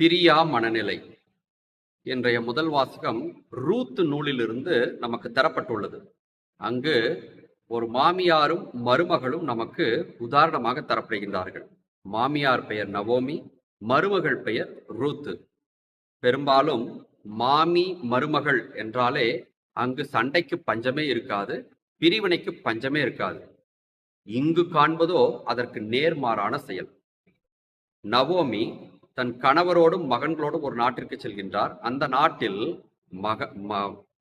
பிரியா மனநிலை இன்றைய முதல் வாசகம் ரூத் நூலிலிருந்து நமக்கு தரப்பட்டுள்ளது. அங்கு ஒரு மாமியாரும் மருமகளும் நமக்கு உதாரணமாக தரப்படுகின்றார்கள். மாமியார் பெயர் நவோமி மருமகள் பெயர் ரூத்து. பெரும்பாலும் மாமி மருமகள் என்றாலே அங்கு சண்டைக்கு பஞ்சமே இருக்காது பிரிவினைக்கு பஞ்சமே இருக்காது. இங்கு காண்பதோ அதற்கு நேர்மாறான செயல். நவோமி தன் கணவரோடும் மகன்களோடும் ஒரு நாட்டிற்கு செல்கின்றார். அந்த நாட்டில் மக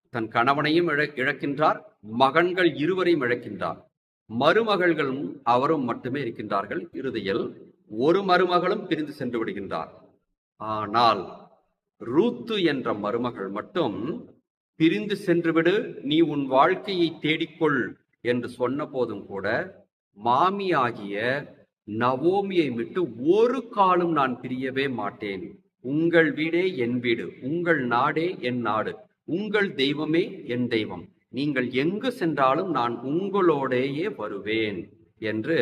தன் கணவனையும் இழ- இழக்கின்றார் மகன்கள் இருவரையும் இழக்கின்றார். மருமகள்களும் அவரும் மட்டுமே இருக்கின்றார்கள். இறுதியில் ஒரு மருமகளும் பிரிந்து சென்று விடுகின்றார். ஆனால் ரூத்து என்ற மருமகள் மட்டும் பிரிந்து சென்றுவிடு நீ உன் வாழ்க்கையை தேடிக்கொள் என்று சொன்ன போதும் கூட மாமியாகிய நவோமியை விட்டு ஒரு காலும் நான் பிரியவே மாட்டேன். உங்கள் வீடே என் வீடு உங்கள் நாடே என் நாடு உங்கள் தெய்வமே என் தெய்வம். நீங்கள் எங்கு சென்றாலும் நான் உங்களோடேயே வருவேன் என்று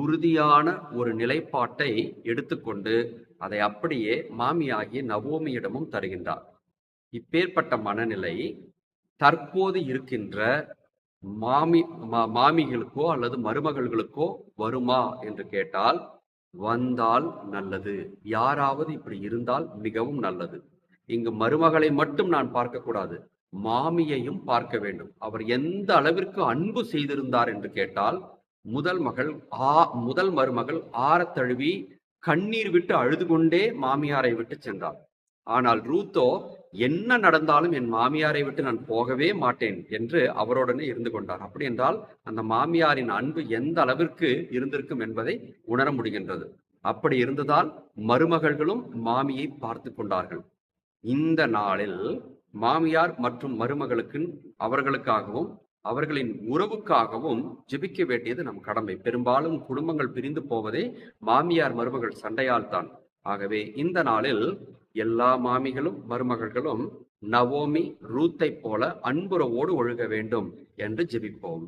உறுதியான ஒரு நிலைப்பாட்டை எடுத்துக்கொண்டு அதை அப்படியே மாமியாகிய நவோமியிடமும் தருகின்றார். இப்பேற்பட்ட மனநிலை தற்போது இருக்கின்ற மாமி மாமிகளுக்கோ அல்லது மருமகள்களுக்கோ வருமா என்று கேட்டால் வந்தால் நல்லது. யாராவது இப்படி இருந்தால் மிகவும் நல்லது. இங்கு மருமகளை மட்டும் நான் பார்க்கக்கூடாது. மாமியையும் பார்க்க வேண்டும். அவர் எந்த அளவிற்கு அன்பு செய்திருந்தார் என்று கேட்டால் முதல் மகள் ஆ முதல் மருமகள் ஆறத்தழுவி கண்ணீர் விட்டு அழுது கொண்டே மாமியாரை விட்டு சென்றார் ஆனால் ரூத்தோ என்ன நடந்தாலும் என் மாமியாரை விட்டு நான் போகவே மாட்டேன் என்று அவருடனே இருந்து கொண்டார். அப்படி என்றால் அந்த மாமியாரின் அன்பு எந்த அளவிற்கு இருந்திருக்கும் என்பதை உணர முடிகின்றது. அப்படி இருந்ததால் மருமகள்களும் மாமியை பார்த்து கொண்டார்கள். இந்த நாளில் மாமியார் மற்றும் மருமகளுக்கு அவர்களுக்காகவும் அவர்களின் உறவுக்காகவும் ஜெபிக்க வேண்டியது நம் கடமை. பெரும்பாலும் குடும்பங்கள் பிரிந்து போவதே மாமியார் மருமகள் சண்டையால் தான் ஆகவே இந்த நாளில் எல்லா மாமிகளும் மருமகள்களும் நவோமி ரூத்தை போல அன்புறவோடு ஒழுக வேண்டும் என்று ஜெபிப்போம்.